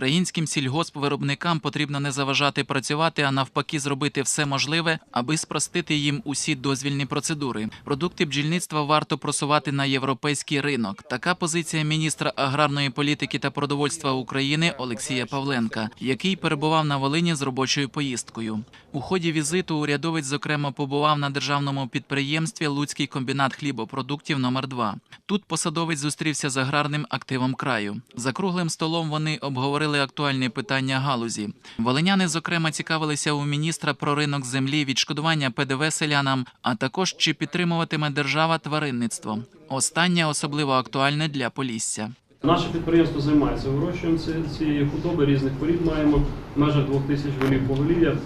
Українським сільгоспвиробникам потрібно не заважати працювати, а навпаки, зробити все можливе, аби спростити їм усі дозвільні процедури. Продукти бджільництва варто просувати на європейський ринок. Така позиція міністра аграрної політики та продовольства України Олексія Павленка, який перебував на Волині з робочою поїздкою. У ході візиту урядовець зокрема побував на державному підприємстві Луцький комбінат хлібопродуктів номер 2 Тут посадовець зустрівся з аграрним активом краю. За круглим столом вони обговорили актуальні питання галузі. Волиняни, зокрема, цікавилися у міністра про ринок землі, відшкодування ПДВ селянам, а також чи підтримуватиме держава тваринництво. Останнє особливо актуальне для Полісся. Наше підприємство займається вирощуванням цієї худоби, різних порід маємо межах двох тисяч голів поголів'я.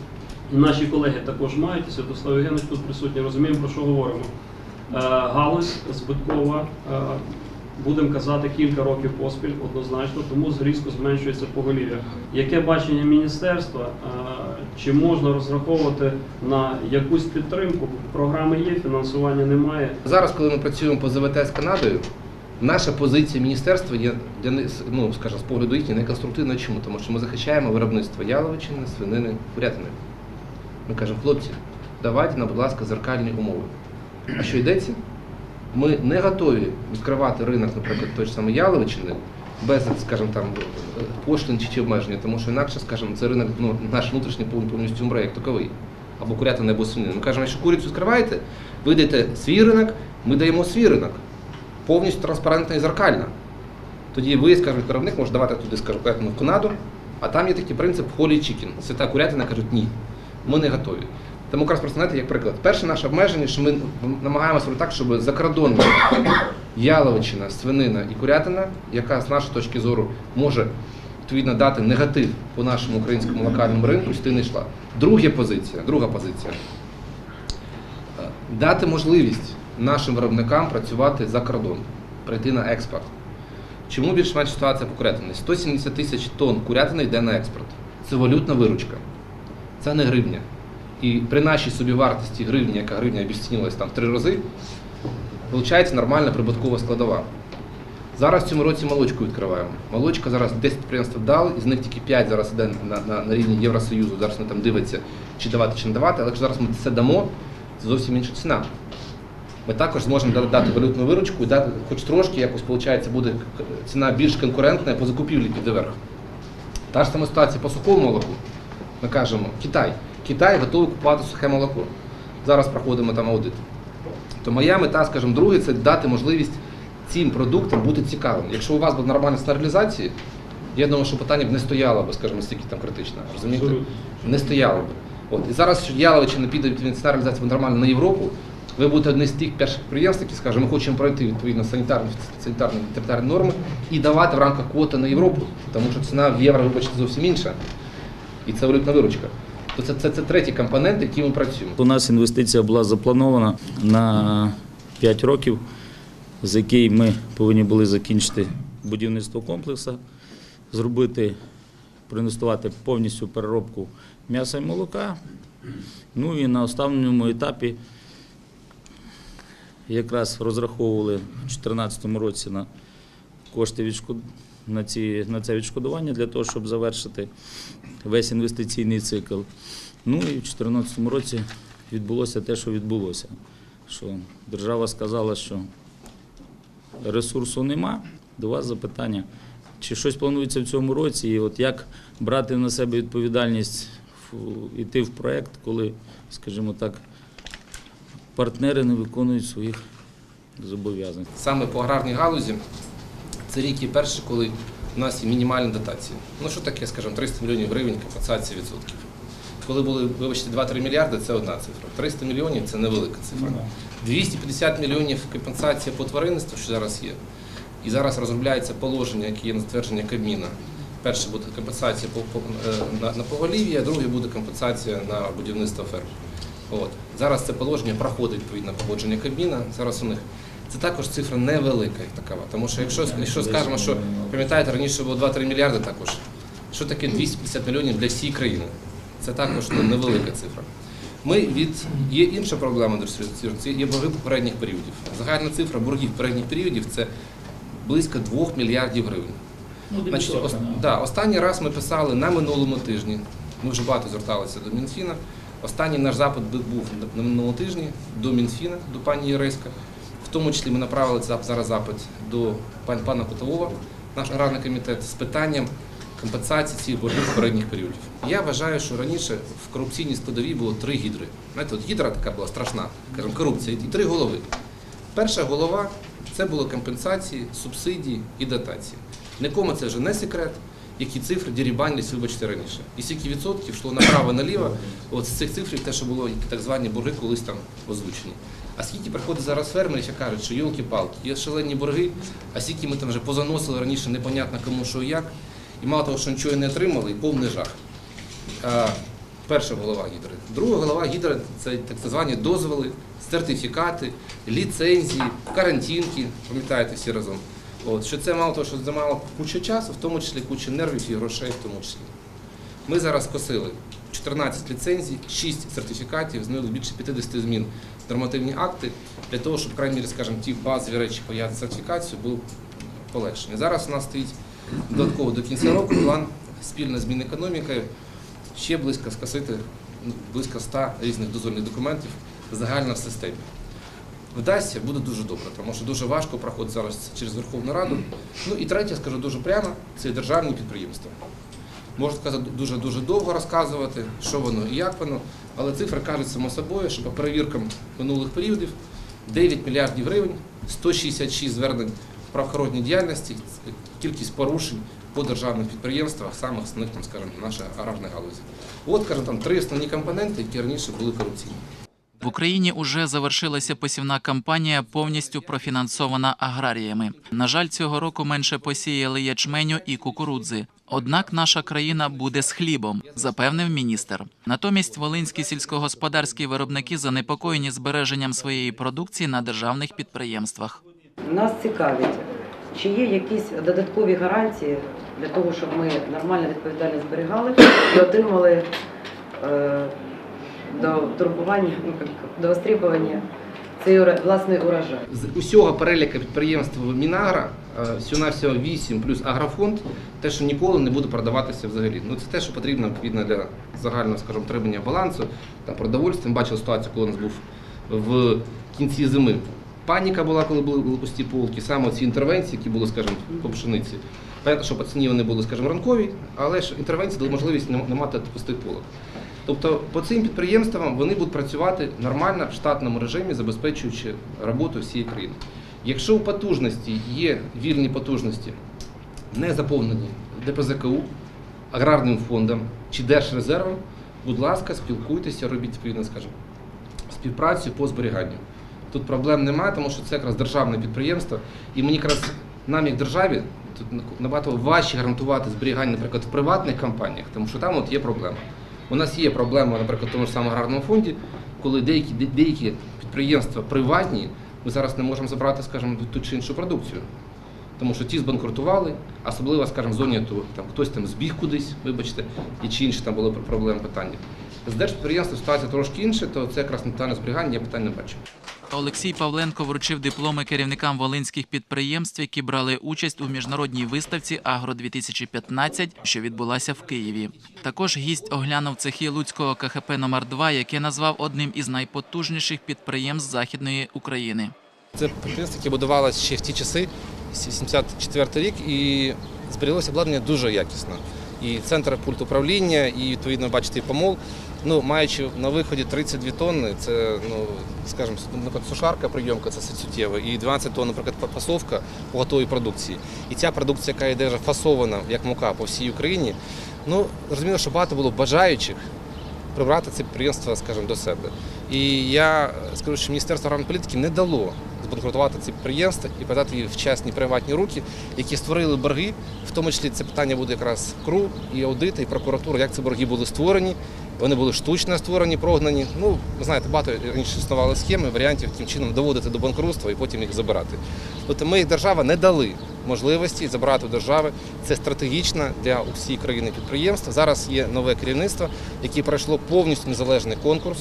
Наші колеги також мають, і Святослав Євгенович тут присутній, розуміємо, про що говоримо. Е, Галузь збиткова, е, будемо казати, кілька років поспіль однозначно, тому різко зменшується поголів'я. Яке бачення міністерства? Е, Чи можна розраховувати на якусь підтримку? Програми є, фінансування немає. Зараз, коли ми працюємо по ЗВТ з Канадою, наша позиція міністерства є для ну скажімо, з погляду їхньої неконструктивна. Чому? Тому що ми захищаємо виробництво яловичини, свинини, курятини. Ми кажемо, хлопці, давайте нам, будь ласка, зеркальні умови. А що йдеться? Ми не готові відкривати ринок, наприклад, той ж самої яловичини, без, скажімо, там пошлин чи, обмеження, тому що інакше, скажімо, це ринок, ну, наш внутрішній повністю умре як таковий. Або курятина, або свинина. Ми кажемо, якщо курицю відкриваєте, ви даєте свій ринок, ми даємо свій ринок. Повністю транспарентна і зеркальна. Тоді ви, скажімо, виробник може давати туди, курятину в Канаду, а там є такий принцип холі чікін. Свята курятина кажуть, ні, ми не готові. Тому якраз просто знаєте, як приклад. Перше наше обмеження, що ми намагаємося так, щоб закордонна яловичина, свинина і курятина, яка з нашої точки зору може відповідно дати негатив по нашому українському локальному ринку, сюди не йшла. Друга позиція, друга позиція. Е, Дати можливість нашим виробникам працювати за кордон, прийти на експорт. Чому більш-менш ситуація по курятині? 170 тисяч тонн курятини йде на експорт. Це валютна виручка. Це не гривня. І при нашій собівартості гривні, яка гривня обіцінилась там в три рази, виходить нормальна прибуткова складова. Зараз в цьому році молочку відкриваємо. Молочка зараз 10 підприємств дали, із них тільки 5 зараз іде на, на, на рівні Євросоюзу. Зараз вони там дивляться, чи давати, чи не давати. Але зараз ми це дамо, це зовсім інша ціна. Ми також зможемо дати валютну виручку і дати, хоч трошки, якось виходить, буде ціна більш конкурентна по закупівлі піде вверх. Та ж сама ситуація по сухому молоку. Ми кажемо, Китай. Китай готовий купувати сухе молоко. Зараз проходимо там аудит. То моя мета, скажімо, друге, це дати можливість цим продуктам бути цікавим. Якщо у вас буде нормальна стерилізація, я думаю, що питання б не стояло б, скажімо, стільки там критично. Розумієте? Не стояло б. От. І зараз, що Яловичина піде від стерилізації нормально на Європу, ви будете одне з тих перших підприємств, які скажуть, ми хочемо пройти відповідно санітарні, санітарні ветеринарні норми і давати в рамках квоти на Європу, тому що ціна в євро, вибачте, зовсім інша. І це валютна виручка. То це, це, це третій компонент, який ми працюємо. У нас інвестиція була запланована на 5 років, з якої ми повинні були закінчити будівництво комплексу, зробити, проінвестувати повністю переробку м'яса і молока. Ну і на останньому етапі якраз розраховували в 2014 році на кошти відшкод... на, ці... на це відшкодування для того, щоб завершити весь інвестиційний цикл. Ну і в 2014 році відбулося те, що відбулося. Що держава сказала, що ресурсу нема. До вас запитання, чи щось планується в цьому році, і от як брати на себе відповідальність йти в проєкт, коли, скажімо так, партнери не виконують своїх зобов'язань. Саме по аграрній галузі це рік і перший, коли у нас є мінімальні дотації. Ну що таке, скажімо, 300 мільйонів гривень компенсації відсотків. Коли були, вибачте, 2-3 мільярди, це одна цифра. 300 мільйонів це невелика цифра. 250 мільйонів компенсація по тваринництву, що зараз є. І зараз розробляється положення, яке є на затвердження Кабміна. Перше буде компенсація по, по, е, на, на поголів'я, друге буде компенсація на будівництво ферм. От. Зараз це положення проходить відповідно погодження Кабміна. Зараз у них це також цифра невелика, як такова. Тому що якщо, якщо скажемо, що пам'ятаєте, раніше було 2-3 мільярди також. Що таке 250 мільйонів для всієї країни? Це також ну, невелика цифра. Ми від є інша проблема це є борги попередніх періодів. Загальна цифра боргів попередніх періодів це близько 2 мільярдів гривень. Значить, ос- да, останній раз ми писали на минулому тижні. Ми вже багато зверталися до Мінфіна. Останній наш запит був на минулому тижні до Мінфіна, до пані Єреська. Тому числі ми направили зараз запит до пана Котового, наш аграрний комітет, з питанням компенсації цих боргів попередніх періодів. Я вважаю, що раніше в корупційній складовій було три гідри. Знаєте, от гідра така була страшна, кажемо, корупція, і три голови. Перша голова це було компенсації, субсидії і дотації. Нікому це вже не секрет, які цифри дірібанились, вибачте, раніше. І скільки відсотків йшло направо-наліво, от з цих цифр те, що було так звані борги колись там озвучені. А скільки приходить зараз фермерів, які кажуть, що йолки-палки, є шалені борги, а скільки ми там вже позаносили раніше, непонятно кому що і як. І мало того, що нічого не отримали, і повний жах. А, перша голова гідри. Друга голова гідри це так звані дозволи, сертифікати, ліцензії, карантинки, пам'ятаєте всі разом. От, що це мало того, що займало кучу часу, в тому числі кучу нервів і грошей в тому числі. Ми зараз скосили 14 ліцензій, 6 сертифікатів, змінили більше 50 змін в нормативні акти для того, щоб, крайній мірі, скажімо, ті базові речі пов'язані з сертифікацією був полегшений. Зараз у нас стоїть додатково до кінця року план спільно з Мінекономікою ще близько скосити ну, близько 100 різних дозвольних документів загально в системі. Вдасться, буде дуже добре, тому що дуже важко проходить зараз через Верховну Раду. Ну і третє, скажу дуже прямо, це державні підприємства. Можу сказати, дуже дуже довго розказувати, що воно і як воно, але цифри кажуть само собою, що по перевіркам минулих періодів 9 мільярдів гривень, 166 звернень правоохоронній діяльності, кількість порушень по державних підприємствах, саме основних, там, скажімо, наша аграрна галузі. От, скажімо, там три основні компоненти, які раніше були корупційні. В Україні уже завершилася посівна кампанія, повністю профінансована аграріями. На жаль, цього року менше посіяли ячменю і кукурудзи. Однак наша країна буде з хлібом, запевнив міністр. Натомість волинські сільськогосподарські виробники занепокоєні збереженням своєї продукції на державних підприємствах. Нас цікавить, чи є якісь додаткові гарантії для того, щоб ми нормально відповідально зберігали і отримали е, до турбування, ну, як, до востребування цей ура- власний урожай. З усього переліка підприємств Мінагра е, всього-навсього 8 плюс агрофонд, те, що ніколи не буде продаватися взагалі. Ну це те, що потрібно відповідно для загального, скажімо, тримання балансу там продовольствя. Ми бачили ситуацію, коли у нас був в кінці зими. Паніка була, коли були, пусті полки, саме ці інтервенції, які були, скажімо, по пшениці. Понятно, що по ціні вони були, скажімо, ранкові, але ж інтервенції дали можливість не мати пустих полок. Тобто по цим підприємствам вони будуть працювати нормально в штатному режимі, забезпечуючи роботу всієї країни. Якщо у потужності є вільні потужності, не заповнені ДПЗКУ, аграрним фондом чи Держрезервом, будь ласка, спілкуйтеся, робіть відповідно, скажімо, співпрацю по зберіганню. Тут проблем немає, тому що це якраз державне підприємство, і мені якраз нам, як державі, тут набагато важче гарантувати зберігання, наприклад, в приватних компаніях, тому що там от є проблема. У нас є проблема, наприклад, в тому ж самому аграрному фонді, коли деякі, деякі підприємства приватні, ми зараз не можемо забрати, скажімо, ту чи іншу продукцію. Тому що ті збанкрутували, особливо, скажімо, в зоні АТО, там хтось там збіг кудись, вибачте, і чи інші там були проблеми питання. З держпідприємством ситуація трошки інша, то це якраз натуральне зберігання, я питань не бачу. Олексій Павленко вручив дипломи керівникам волинських підприємств, які брали участь у міжнародній виставці Агро 2015 що відбулася в Києві. Також гість оглянув цехи Луцького КХП номер 2 яке назвав одним із найпотужніших підприємств Західної України. Це підприємство, яке будувалося ще в ті часи, 74 рік, і зберіглося обладнання дуже якісно. І центр пульт управління, і відповідно бачите, помол. Ну, маючи на виході 32 тонни, це, ну, скажімо, наприклад, сушарка, прийомка, це суттєво, і 12 тонн, наприклад, фасовка по готовій продукції. І ця продукція, яка йде вже фасована як мука по всій Україні, ну, зрозуміло, що багато було бажаючих прибрати це підприємство, скажімо, до себе. І я скажу, що Міністерство аграрної політики не дало збанкрутувати ці підприємства і передати їх в чесні приватні руки, які створили борги. В тому числі це питання буде якраз КРУ і аудити, і прокуратура, як ці борги були створені. Вони були штучно створені, прогнані. Ну, ви знаєте, багато раніше існували схеми, варіантів, яким чином доводити до банкрутства і потім їх забирати. Тобто ми, як держава, не дали можливості забирати у держави. Це стратегічно для усієї країни підприємства. Зараз є нове керівництво, яке пройшло повністю незалежний конкурс,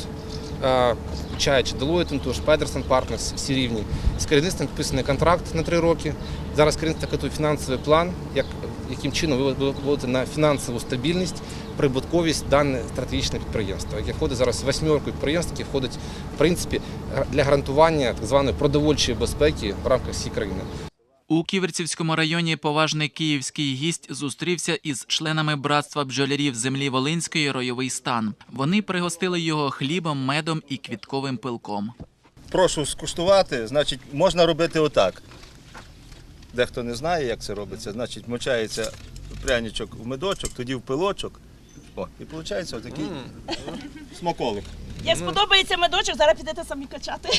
включаючи Deloitte, тож Pedersen Partners, всі рівні. З керівництвом підписаний контракт на три роки. Зараз керівництво готує фінансовий план, як, яким чином ви виводите на фінансову стабільність, прибутковість дане стратегічне підприємство, яке входить зараз в восьмерку підприємств, які входить в принципі для гарантування так званої продовольчої безпеки в рамках всієї країни. У Ківерцівському районі поважний київський гість зустрівся із членами братства бджолярів землі Волинської ройовий стан. Вони пригостили його хлібом, медом і квітковим пилком. прошу скуштувати, значить, можна робити отак. Дехто не знає, як це робиться, значить, мочається пряничок в медочок, тоді в пилочок. О, і виходить отакий смаколик. Як сподобається медочок, зараз підете самі качати.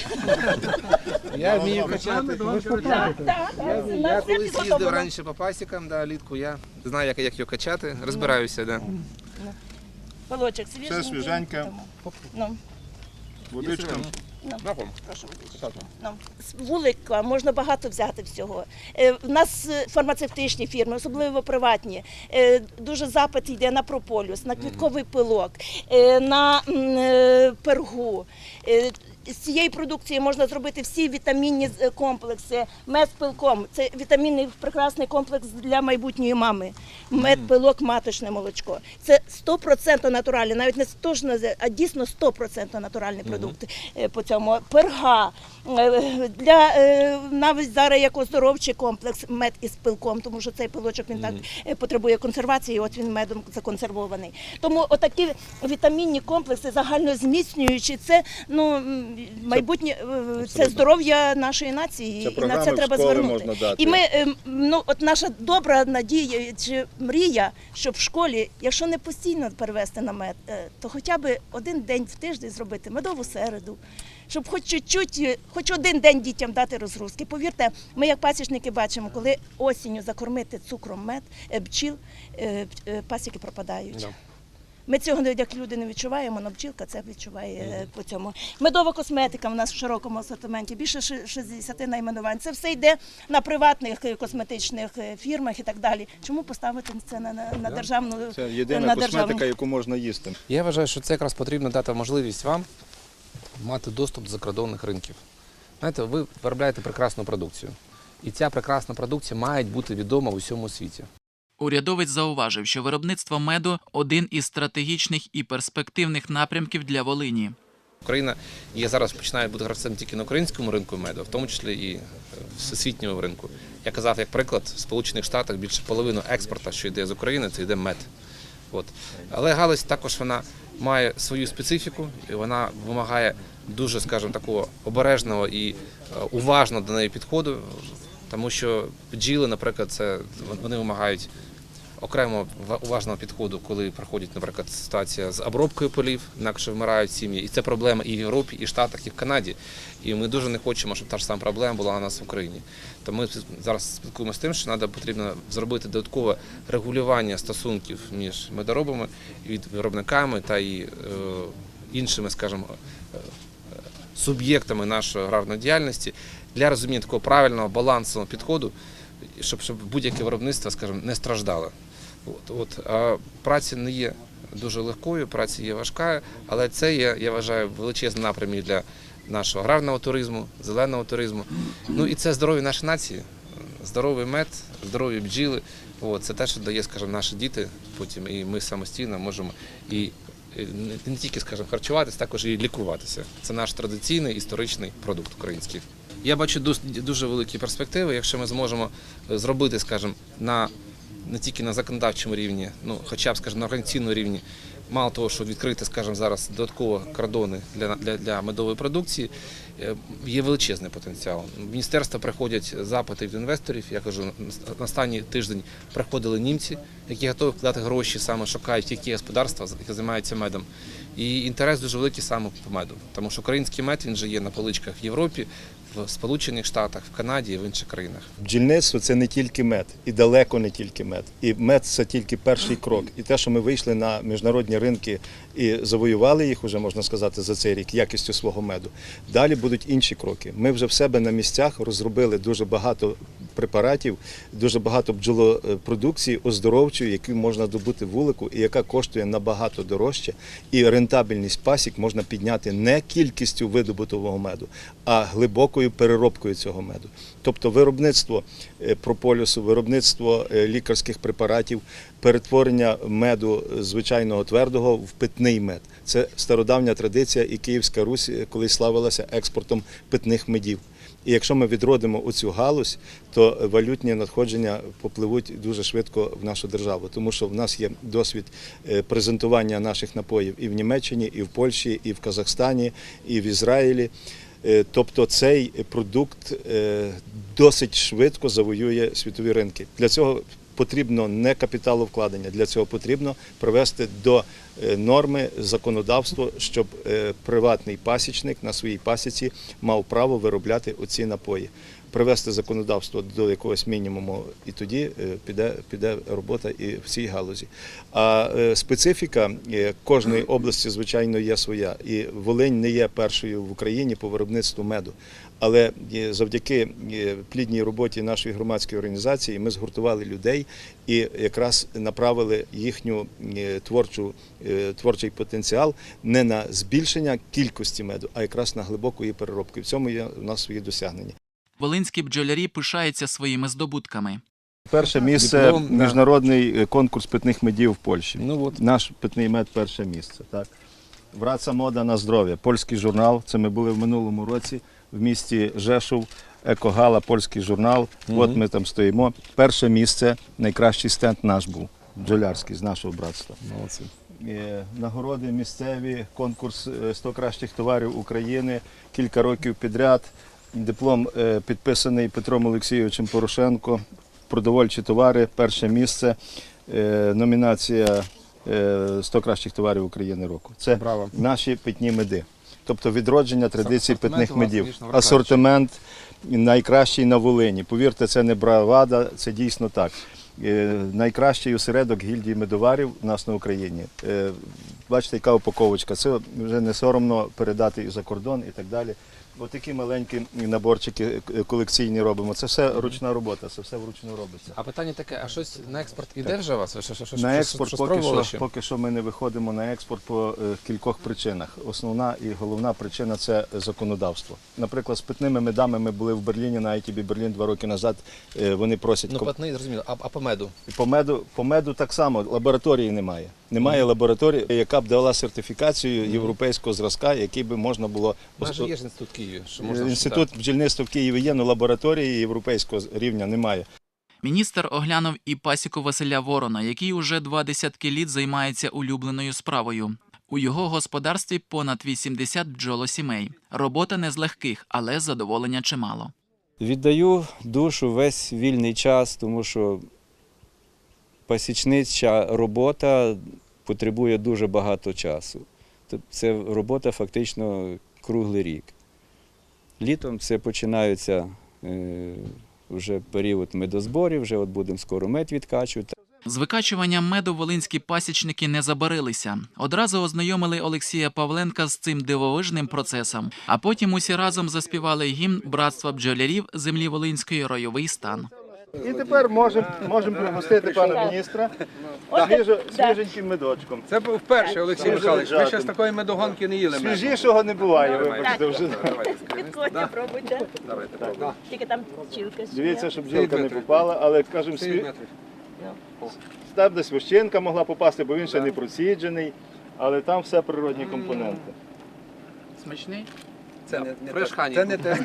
Я вмію качати. Так, так, так. Я, колись їздив раніше по пасікам, да, літку, я знаю, як, як його качати, розбираюся. Да. Пилочок свіженький. Все свіженьке. Ну, Водичка. прошу водичку. Ну. З вулика можна багато взяти всього. У В нас е, фармацевтичні фірми, особливо приватні. е, Дуже запит йде на прополюс, на квітковий пилок, е, на м, е, пергу. Е, З цієї продукції можна зробити всі вітамінні е, комплекси. Мед з пилком це вітамінний прекрасний комплекс для майбутньої мами. Мед, пилок, маточне молочко. Це 100% натуральне, навіть не 100%, а дійсно 100% натуральні продукти е, по цьому. Перга е, для навіть зараз як оздоровчий комплекс мед із пилком, тому що цей пилочок він так потребує консервації, от він медом законсервований. Тому отакі вітамінні комплекси загальнозміцнюючі, це ну майбутнє е, це здоров'я нашої нації, Це і на це треба звернути. можна дати. І ми ем, ну от наша добра надія чи мрія, щоб в школі, якщо не постійно перевести на мед, е, то хоча б один день в тиждень зробити медову середу. Щоб хоч чуть-чуть, е, хоч один день дітям дати розгрузки. Повірте, ми як пасічники бачимо, коли осінню закормити цукром мед, е, бджіл, е, е, пасіки пропадають. Ми цього як люди не відчуваємо, але бджілка це відчуває е, по цьому. Медова косметика в нас в широкому асортименті, більше 60 найменувань. Це все йде на приватних е, косметичних е, фірмах і так далі. Чому поставити це на, на, на державну Це єдина на косметика, державну? яку можна їсти. Я вважаю, що це якраз потрібно дати можливість вам мати доступ до закордонних ринків. Знаєте, ви виробляєте прекрасну продукцію. І ця прекрасна продукція має бути відома в усьому світі. Урядовець зауважив, що виробництво меду один із стратегічних і перспективних напрямків для Волині. Україна є зараз починає бути гравцем тільки на українському ринку меду, в тому числі і всесвітнього ринку. Я казав, як приклад, в Сполучених Штатах більше половину експорту, що йде з України, це йде мед. От. Але галузь також вона має свою специфіку, і вона вимагає дуже, скажімо, такого обережного і е, уважного до неї підходу, тому що бджіли, наприклад, це вони вимагають окремо уважного підходу, коли проходить, наприклад, ситуація з обробкою полів, інакше вмирають сім'ї. І це проблема і в Європі, і в Штатах, і в Канаді. І ми дуже не хочемо, щоб та ж сама проблема була у нас в Україні. Тому ми зараз спілкуємося з тим, що треба потрібно зробити додаткове регулювання стосунків між медоробами, від виробниками та і е, іншими, скажімо, е, суб'єктами нашої аграрної діяльності для розуміння такого правильного балансового підходу, щоб, щоб будь-яке виробництво, скажімо, не страждало. От, от. А праця не є дуже легкою, праця є важка, але це є, я вважаю, величезний напрямі для нашого аграрного туризму, зеленого туризму. Ну і це здоров'я нашої нації, здоровий мед, здорові бджіли. От, це те, що дає, скажімо, наші діти потім, і ми самостійно можемо і не тільки, скажімо, харчуватися, також і лікуватися. Це наш традиційний історичний продукт український. Я бачу дуже великі перспективи, якщо ми зможемо е, зробити, скажімо, на не тільки на законодавчому рівні, ну хоча б, скажімо, на організаційному рівні. Мало того, що відкрити, скажімо, зараз додатково кордони для, для, для медової продукції, е, є величезний потенціал. В міністерство приходять запити від інвесторів. Я кажу, на останній тиждень приходили німці, які готові вкладати гроші, саме шукають які господарства, які займаються медом. І інтерес дуже великий саме по меду, тому що український мед він же є на поличках в Європі, в Сполучених Штатах, в Канаді і в інших країнах. Бджільництво це не тільки мед, і далеко не тільки мед. І мед це тільки перший крок. І те, що ми вийшли на міжнародні ринки і завоювали їх, уже можна сказати, за цей рік якістю свого меду. Далі будуть інші кроки. Ми вже в себе на місцях розробили дуже багато препаратів, дуже багато бджолопродукції оздоровчої, яку можна добути вулику, і яка коштує набагато дорожче. І рентабельність пасік можна підняти не кількістю видобутого меду, а глибокою глибокою переробкою цього меду. Тобто виробництво е, прополісу, виробництво е, лікарських препаратів, перетворення меду звичайного твердого в питний мед. Це стародавня традиція, і Київська Русь е, колись славилася експортом питних медів. І якщо ми відродимо оцю галузь, то валютні надходження попливуть дуже швидко в нашу державу, тому що в нас є досвід е, презентування наших напоїв і в Німеччині, і в Польщі, і в Казахстані, і в Ізраїлі. Е, Тобто цей продукт е, досить швидко завоює світові ринки. Для цього потрібно не капіталовкладення, для цього потрібно привести до е, норми законодавство, щоб приватний пасічник на своїй пасіці мав право виробляти оці напої. Привести законодавство до якогось мінімуму, і тоді е, піде, піде робота і в цій галузі. А е, специфіка е, кожної області, звичайно, є своя. І Волинь не є першою в Україні по виробництву меду. Але завдяки плідній роботі нашої громадської організації ми згуртували людей і якраз направили їхню творчу, творчий потенціал не на збільшення кількості меду, а якраз на глибоку її переробку. І в цьому є у нас свої досягнення. Волинські бджолярі пишаються своїми здобутками. Перше місце Диплом, міжнародний е, конкурс питних медів в Польщі. Ну от. Наш питний мед перше місце. Так. Враца мода на здоров'я. Польський журнал. Це ми були в минулому році в місті Жешув. Екогала, польський журнал. От ми там стоїмо. Перше місце, найкращий стенд наш був, бджолярський з нашого братства. Молодці. Е, Нагороди місцеві, конкурс е, 100 кращих товарів України кілька років підряд. Диплом е, підписаний Петром Олексійовичем Порошенко. Продовольчі товари, перше місце. Е, Номінація е, 100 кращих товарів України року. Це Браво. наші питні меди. Тобто відродження традицій питних медів. Асортимент найкращий на Волині. Повірте, це не бравада, це дійсно так. Е, Найкращий осередок гільдії медоварів у нас на Україні. Бачите, яка упаковочка. Це вже не соромно передати і за кордон і так далі. Ось такі маленькі наборчики колекційні робимо. Це все ручна робота, це все вручну робиться. А питання таке, а щось на експорт іде вже у вас? Що- що- що- На експорт що поки що, поки що ми не виходимо на експорт по е, кількох причинах. Основна і головна причина це законодавство. Наприклад, з питними медами ми були в Берліні на ITB Берлін два роки назад. Е, Вони просять Ну, платний, зрозуміло. А, а по меду? по меду, по меду так само лабораторії немає. Немає лабораторії, яка б дала сертифікацію європейського зразка, який би можна було У нас є ж інститут Києві. Що можна інститут бджільництва в Києві є, але лабораторії європейського рівня немає. Міністр оглянув і пасіку Василя Ворона, який уже два десятки літ займається улюбленою справою. У його господарстві понад 80 бджолосімей. Робота не з легких, але задоволення чимало. Віддаю душу весь вільний час, тому що пасічнича робота потребує дуже багато часу. Це робота фактично круглий рік. Літом це починаються е, вже період медозборів, вже от будемо скоро мед відкачувати. З викачуванням меду волинські пасічники не забарилися. Одразу ознайомили Олексія Павленка з цим дивовижним процесом, а потім усі разом заспівали гімн братства бджолярів землі Волинської ройовий стан. І тепер можемо можем пригостити пана міністра свіжо, свіженьким медочком. Це був перший Олексій Михайлович. Ви раджу. ще з такої медогонки не їли. меду. Свіжішого не буває, вибачте вже. Підходьте, пробуйте. Давайте. Тільки там ще Дивіться, щоб бджілка не попала, але кажемо, сві... Там десь вощинка могла попасти, бо він ще не проціджений, але там все природні компоненти. Смачний? Це не- не при те- Шхані. це не те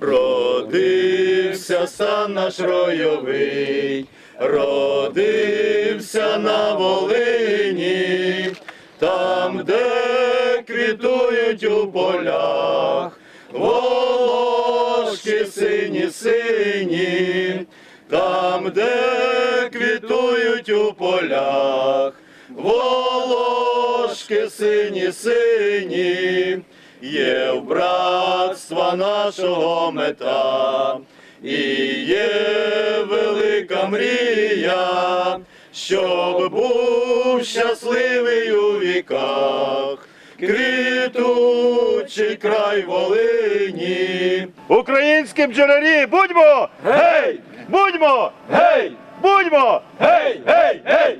Родився сан наш ройовий, родився на Волині, там, де квітують у полях, волошки сині сині, там, де квітують у полях, волошки сині сині, є в братства нашого мета, і є велика мрія, щоб був щасливий у віках. Квітучий край Волині. Українські бджолярі, будьмо! Гей! Будьмо! Гей! Будьмо! Гей! Гей! Гей!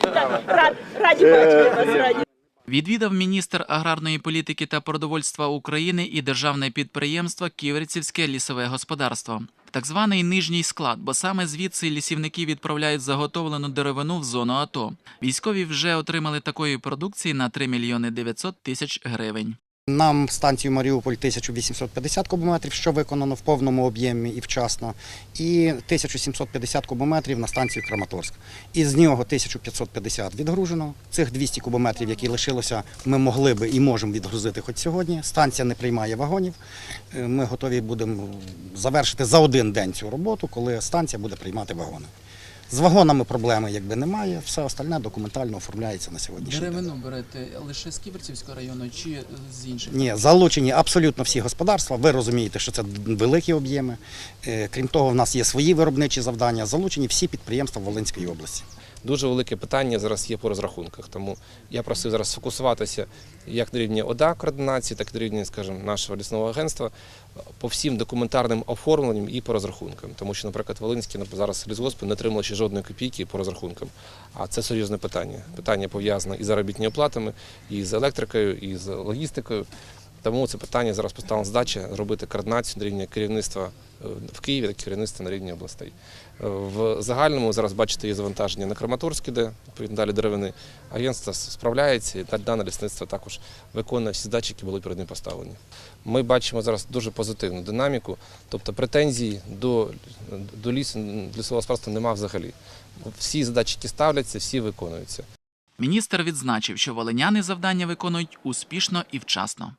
Так, рад- Раді бачити вас, раді. Відвідав міністр аграрної політики та продовольства України і державне підприємство Ківерцівське лісове господарство. Так званий нижній склад, бо саме звідси лісівники відправляють заготовлену деревину в зону АТО. Військові вже отримали такої продукції на 3 мільйони 900 тисяч гривень. Нам станцію Маріуполь 1850 кубометрів, що виконано в повному об'ємі і вчасно, і 1750 кубометрів на станцію Краматорськ. Із нього 1550 відгружено. Цих 200 кубометрів, які лишилося, ми могли би і можемо відгрузити хоч сьогодні. Станція не приймає вагонів. Е, Ми готові будемо завершити за один день цю роботу, коли станція буде приймати вагони. З вагонами проблеми якби немає, все остальне документально оформляється на сьогоднішній день. Деревину берете лише з Ківерцівського району чи з інших? Ні, залучені абсолютно всі господарства. Ви розумієте, що це великі об'єми. Е, Крім того, в нас є свої виробничі завдання. Залучені всі підприємства Волинської області. Дуже велике питання зараз є по розрахунках. Тому я просив зараз сфокусуватися як на рівні ОДА координації, так і на рівні, скажімо, нашого лісного агентства по всім документарним оформленням і по розрахункам. Тому що, наприклад, Волинські зараз лісгоспи не отримали ще жодної копійки по розрахункам. А це серйозне питання. Питання пов'язане і з заробітними платами, і з електрикою, і з логістикою. Тому це питання зараз поставлена задача зробити координацію на рівні керівництва в Києві та керівництва на рівні областей. В загальному зараз бачите є завантаження на Краматорській, де далі деревини. Агентство справляється і дане лісництво також виконує всі задачі, які були перед ним поставлені. Ми бачимо зараз дуже позитивну динаміку, тобто претензій до, до лісу, лісового господарства немає взагалі. Всі задачі, які ставляться, всі виконуються. Міністр відзначив, що волиняни завдання виконують успішно і вчасно.